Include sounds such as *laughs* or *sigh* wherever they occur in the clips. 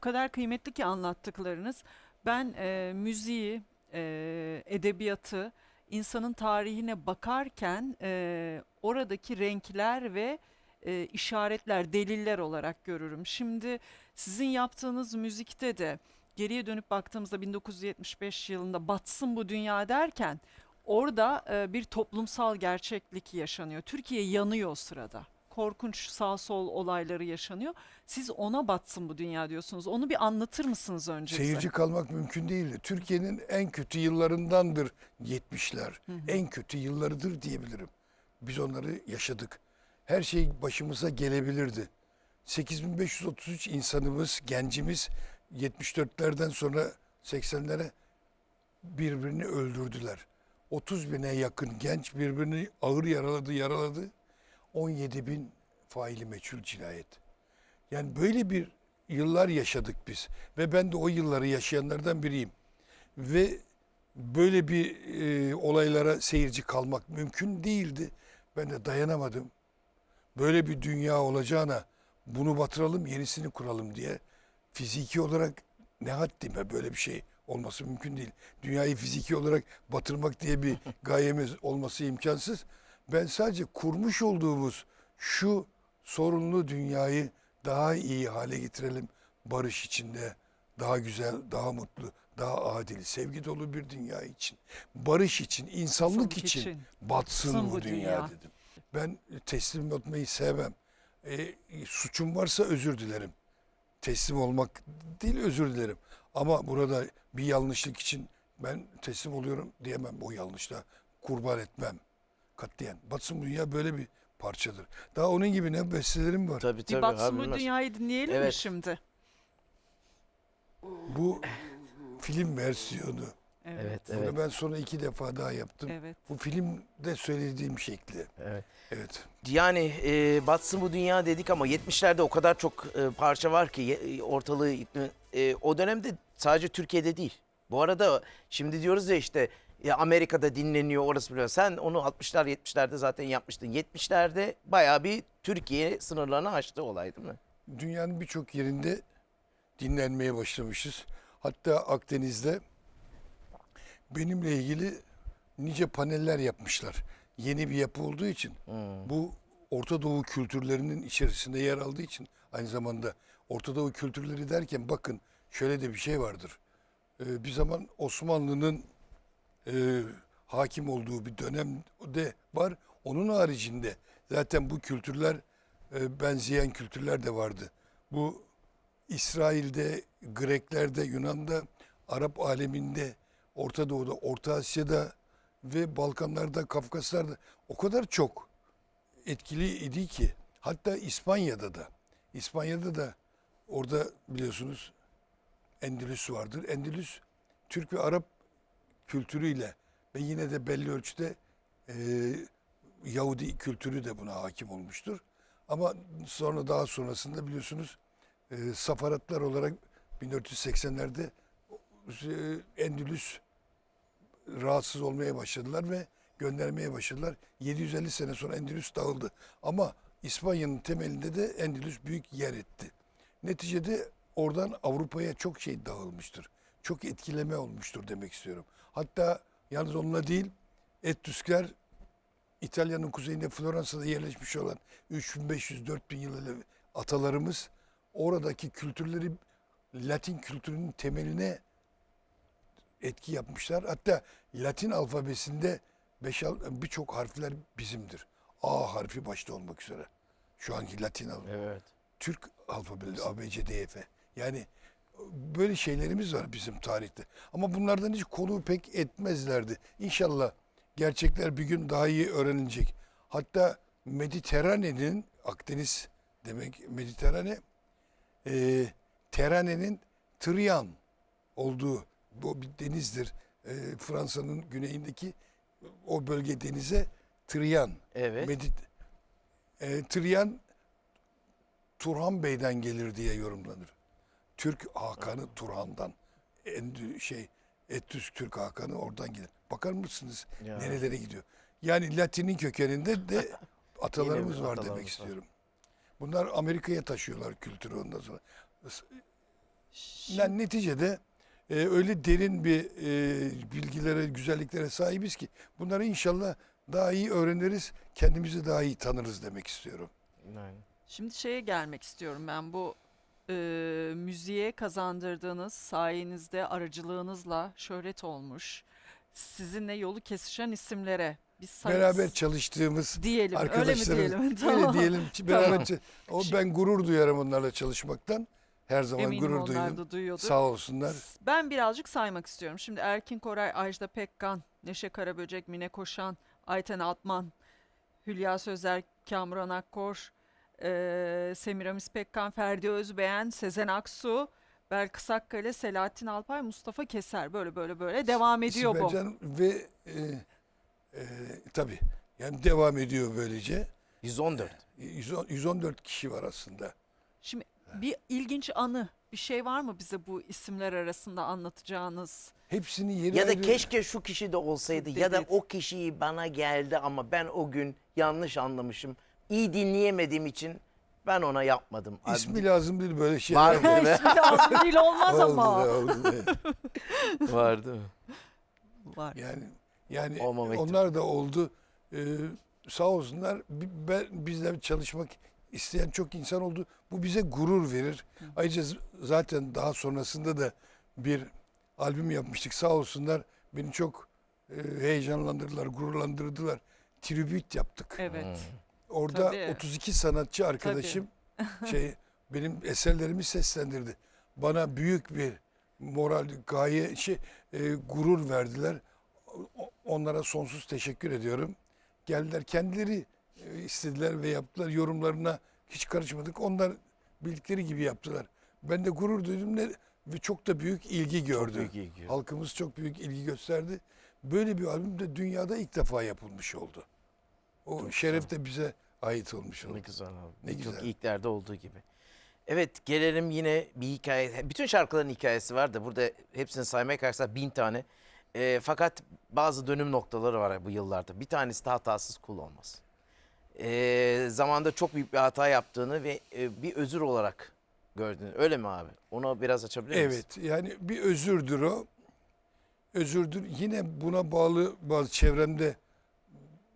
kadar kıymetli ki anlattıklarınız. Ben e, müziği, e, edebiyatı, insanın tarihine bakarken e, oradaki renkler ve e, işaretler, deliller olarak görürüm. Şimdi sizin yaptığınız müzikte de geriye dönüp baktığımızda 1975 yılında batsın bu dünya derken orada e, bir toplumsal gerçeklik yaşanıyor. Türkiye yanıyor o sırada. Korkunç sağ sol olayları yaşanıyor. Siz ona batsın bu dünya diyorsunuz. Onu bir anlatır mısınız önce bize? Seyirci kalmak mümkün değildi. Türkiye'nin en kötü yıllarındandır 70'ler. En kötü yıllarıdır diyebilirim. Biz onları yaşadık. Her şey başımıza gelebilirdi. 8533 insanımız, gencimiz 74'lerden sonra 80'lere birbirini öldürdüler. 30 bine yakın genç birbirini ağır yaraladı, yaraladı. 17 bin faili meçhul cinayet. Yani böyle bir yıllar yaşadık biz. Ve ben de o yılları yaşayanlardan biriyim. Ve böyle bir e, olaylara seyirci kalmak mümkün değildi. Ben de dayanamadım. Böyle bir dünya olacağına bunu batıralım, yenisini kuralım diye fiziki olarak ne haddime böyle bir şey olması mümkün değil. Dünyayı fiziki olarak batırmak diye bir gayemiz olması imkansız. Ben sadece kurmuş olduğumuz şu sorunlu dünyayı daha iyi hale getirelim. Barış içinde, daha güzel, daha mutlu, daha adil, sevgi dolu bir dünya için. Barış için, insanlık için, için. batsın bu dünya, dünya. dedim. Ben teslim olmayı sevmem. E, suçum varsa özür dilerim. Teslim olmak değil özür dilerim. Ama burada bir yanlışlık için ben teslim oluyorum diyemem o yanlışla. Kurban etmem. Katliyen. Batsın bu dünya böyle bir parçadır. Daha onun gibi ne bestelerim var. Tabii Bir tabii. batsın abi, bu bilmez. dünyayı dinleyelim mi Evet. şimdi? Bu film versiyonu. Evet. Evet, Bunu evet, ben sonra iki defa daha yaptım. Evet. Bu filmde söylediğim şekli. evet. Evet. Yani e, batsın bu dünya dedik ama 70'lerde o kadar çok e, parça var ki ye- ortalığı e, o dönemde sadece Türkiye'de değil. Bu arada şimdi diyoruz ya işte ya Amerika'da dinleniyor orası biliyor. Sen onu 60'lar 70'lerde zaten yapmıştın. 70'lerde bayağı bir Türkiye sınırlarını aştı olay değil mi? Dünyanın birçok yerinde dinlenmeye başlamışız. Hatta Akdeniz'de benimle ilgili nice paneller yapmışlar. Yeni bir yapı olduğu için bu Orta Doğu kültürlerinin içerisinde yer aldığı için aynı zamanda Orta Doğu kültürleri derken bakın şöyle de bir şey vardır. Ee, bir zaman Osmanlı'nın e, hakim olduğu bir dönemde var. Onun haricinde zaten bu kültürler e, benzeyen kültürler de vardı. Bu İsrail'de, Greklerde, Yunan'da, Arap aleminde, Orta Doğu'da, Orta Asya'da ve Balkanlarda, Kafkaslar'da o kadar çok etkili idi ki hatta İspanya'da da İspanya'da da orada biliyorsunuz Endülüs vardır. Endülüs Türk ve Arap kültürüyle ve yine de belli ölçüde e, Yahudi kültürü de buna hakim olmuştur. Ama sonra daha sonrasında biliyorsunuz e, safaratlar olarak 1480'lerde e, Endülüs rahatsız olmaya başladılar ve göndermeye başladılar. 750 sene sonra Endülüs dağıldı. Ama İspanya'nın temelinde de Endülüs büyük yer etti. Neticede oradan Avrupa'ya çok şey dağılmıştır. Çok etkileme olmuştur demek istiyorum. Hatta yalnız onunla değil Etüskler İtalya'nın kuzeyinde Floransa'da yerleşmiş olan 3500-4000 yıl evvel atalarımız oradaki kültürleri Latin kültürünün temeline etki yapmışlar. Hatta Latin alfabesinde birçok harfler bizimdir. A harfi başta olmak üzere. Şu anki Latin alfabesi. Evet. Türk alfabeleri A, B, C, D, E, F. Yani böyle şeylerimiz var bizim tarihte. Ama bunlardan hiç konu pek etmezlerdi. İnşallah gerçekler bir gün daha iyi öğrenilecek. Hatta Mediterrane'nin, Akdeniz demek Mediterrane, e, Terane'nin Trian olduğu bu bir denizdir. E, Fransa'nın güneyindeki o bölge denize Trian. Evet. Medit e, Trian Turhan Bey'den gelir diye yorumlanır. Türk Hakan'ı Turhan'dan. Endü, şey Etüs Türk Hakan'ı oradan gelir. Bakar mısınız Ya. nerelere gidiyor? Yani Latin'in kökeninde de *laughs* atalarımız var atalarımız demek var. istiyorum. Bunlar Amerika'ya taşıyorlar kültürü ondan sonra. Yani neticede e, öyle derin bir e, bilgilere, güzelliklere sahibiz ki bunları inşallah daha iyi öğreniriz, kendimizi daha iyi tanırız demek istiyorum. Aynen. Şimdi şeye gelmek istiyorum ben bu e, müziğe kazandırdığınız sayenizde aracılığınızla şöhret olmuş. Sizinle yolu kesişen isimlere biz Beraber çalıştığımız diyelim öyle mi arkadaşlarımız, diyelim? öyle diyelim beraber Tamam. o ben gurur duyarım onlarla çalışmaktan. Her zaman Eminim gurur duydum. Sağ olsunlar. Ben birazcık saymak istiyorum. Şimdi Erkin Koray, Ajda Pekkan, Neşe Karaböcek, Mine Koşan, Ayten Altman, Hülya Sözer, Kamuran Akkor, eee Semiramis Pekkan, Ferdi Özbeğen, Sezen Aksu, Belkıs Akkale, Selahattin Alpay, Mustafa Keser. Böyle böyle böyle devam ediyor Sibel bu. Can ve e, e, tabii yani devam ediyor böylece. 114. 110 114 kişi var aslında. Şimdi bir ilginç anı, bir şey var mı bize bu isimler arasında anlatacağınız? Hepsini yeri Ya da ayrı- keşke şu kişi de olsaydı ya da Dedi. o kişiyi bana geldi ama ben o gün yanlış anlamışım. İyi dinleyemediğim için ben ona yapmadım. ismi lazım değil böyle şeyler. Var mı? İsmi *laughs* lazım değil olmaz Oldu ama. be, oldu be. *laughs* Var değil mi? Var. Yani yani Olmamak onlar da oldu. Ee, sağ olsunlar. Ben, bizle çalışmak isteyen çok insan oldu. Bu bize gurur verir. Ayrıca zaten daha sonrasında da bir albüm yapmıştık. Sağ olsunlar beni çok e, heyecanlandırdılar, gururlandırdılar. Tribüt yaptık. Evet. Hmm. Orada Tabii. 32 sanatçı arkadaşım şey benim eserlerimi seslendirdi. Bana büyük bir moral, gaye, şey, e, gurur verdiler. O- Onlara sonsuz teşekkür ediyorum. Geldiler kendileri e, istediler ve yaptılar. Yorumlarına hiç karışmadık. Onlar bildikleri gibi yaptılar. Ben de gurur duydum ne, ve çok da büyük ilgi gördü. büyük ilgi. Halkımız çok büyük ilgi gösterdi. Böyle bir albüm de dünyada ilk defa yapılmış oldu. O Çok şeref de bize ait olmuş oldu. Ne güzel abi. Ne Çok güzel. ilklerde olduğu gibi. Evet gelelim yine bir hikaye. Bütün şarkıların hikayesi var da burada hepsini saymaya kalksak bin tane. Ee, fakat bazı dönüm noktaları var bu yıllarda. Bir tanesi de hatasız kul olmaz. Ee, zamanda çok büyük bir hata yaptığını ve e, bir özür olarak gördüğünü. Öyle mi abi? Onu biraz açabilir misin? Evet yani bir özürdür o. Özürdür. Yine buna bağlı bazı çevremde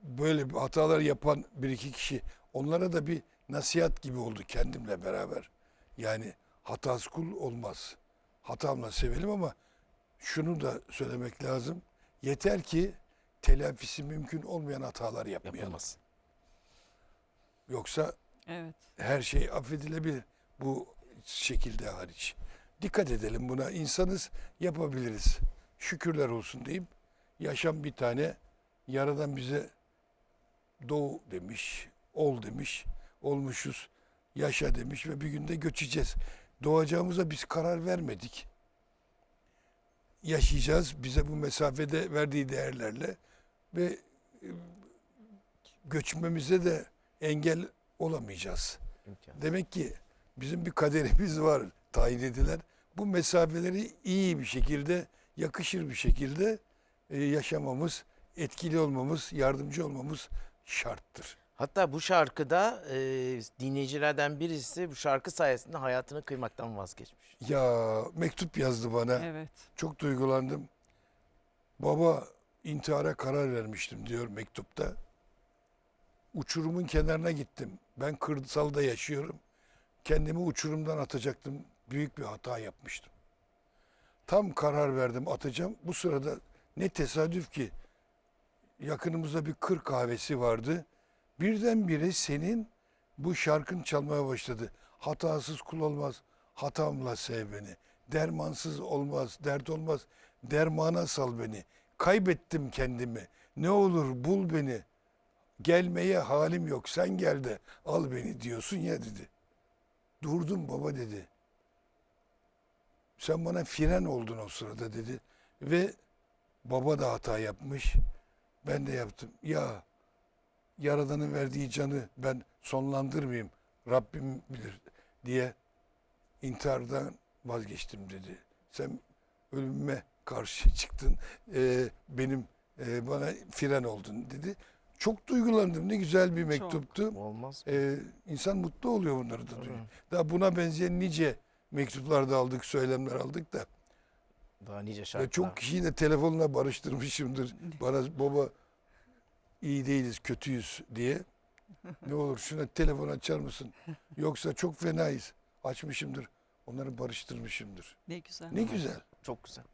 böyle bir hatalar yapan bir iki kişi onlara da bir nasihat gibi oldu kendimle beraber. Yani hatasız kul olmaz. Hatamla sevelim ama şunu da söylemek lazım. Yeter ki telafisi mümkün olmayan hatalar yapmayalım. Yapılmaz. Yoksa Evet. her şey affedilebilir bu şekilde hariç. Dikkat edelim buna. İnsanız yapabiliriz. Şükürler olsun deyip yaşam bir tane yaradan bize doğu demiş, ol demiş, olmuşuz, yaşa demiş ve bir günde göçeceğiz. Doğacağımıza biz karar vermedik. Yaşayacağız bize bu mesafede verdiği değerlerle ve e, göçmemize de engel olamayacağız. İmkan. Demek ki bizim bir kaderimiz var tayin edilen. Bu mesafeleri iyi bir şekilde, yakışır bir şekilde e, yaşamamız, etkili olmamız, yardımcı olmamız şarttır. Hatta bu şarkıda e, dinleyicilerden birisi bu şarkı sayesinde hayatını kıymaktan vazgeçmiş. Ya mektup yazdı bana. Evet. Çok duygulandım. Baba intihara karar vermiştim diyor mektupta. Uçurumun kenarına gittim. Ben kırsalda yaşıyorum. Kendimi uçurumdan atacaktım. Büyük bir hata yapmıştım. Tam karar verdim atacağım. Bu sırada ne tesadüf ki yakınımızda bir kır kahvesi vardı. Birdenbire senin bu şarkın çalmaya başladı. Hatasız kul olmaz, hatamla sev beni. Dermansız olmaz, dert olmaz, dermana sal beni. Kaybettim kendimi, ne olur bul beni. Gelmeye halim yok, sen gel de al beni diyorsun ya dedi. Durdum baba dedi. Sen bana fren oldun o sırada dedi. Ve baba da hata yapmış. Ben de yaptım. Ya Yaradan'ın verdiği canı ben sonlandırmayayım. Rabbim bilir diye intihardan vazgeçtim dedi. Sen ölüme karşı çıktın. Ee, benim e, bana fren oldun dedi. Çok duygulandım. Ne güzel bir mektuptu. Olmaz. Ee, insan mutlu oluyor bunları da duyunca. Daha buna benzeyen nice mektuplar da aldık, söylemler aldık da. Daha nice Ve şarkılar. çok kişiyi de telefonla barıştırmışımdır. Bana baba iyi değiliz, kötüyüz diye. Ne olur şuna telefon açar mısın? Yoksa çok fenayız. Açmışımdır. Onları barıştırmışımdır. Ne güzel. Ne güzel. Çok güzel.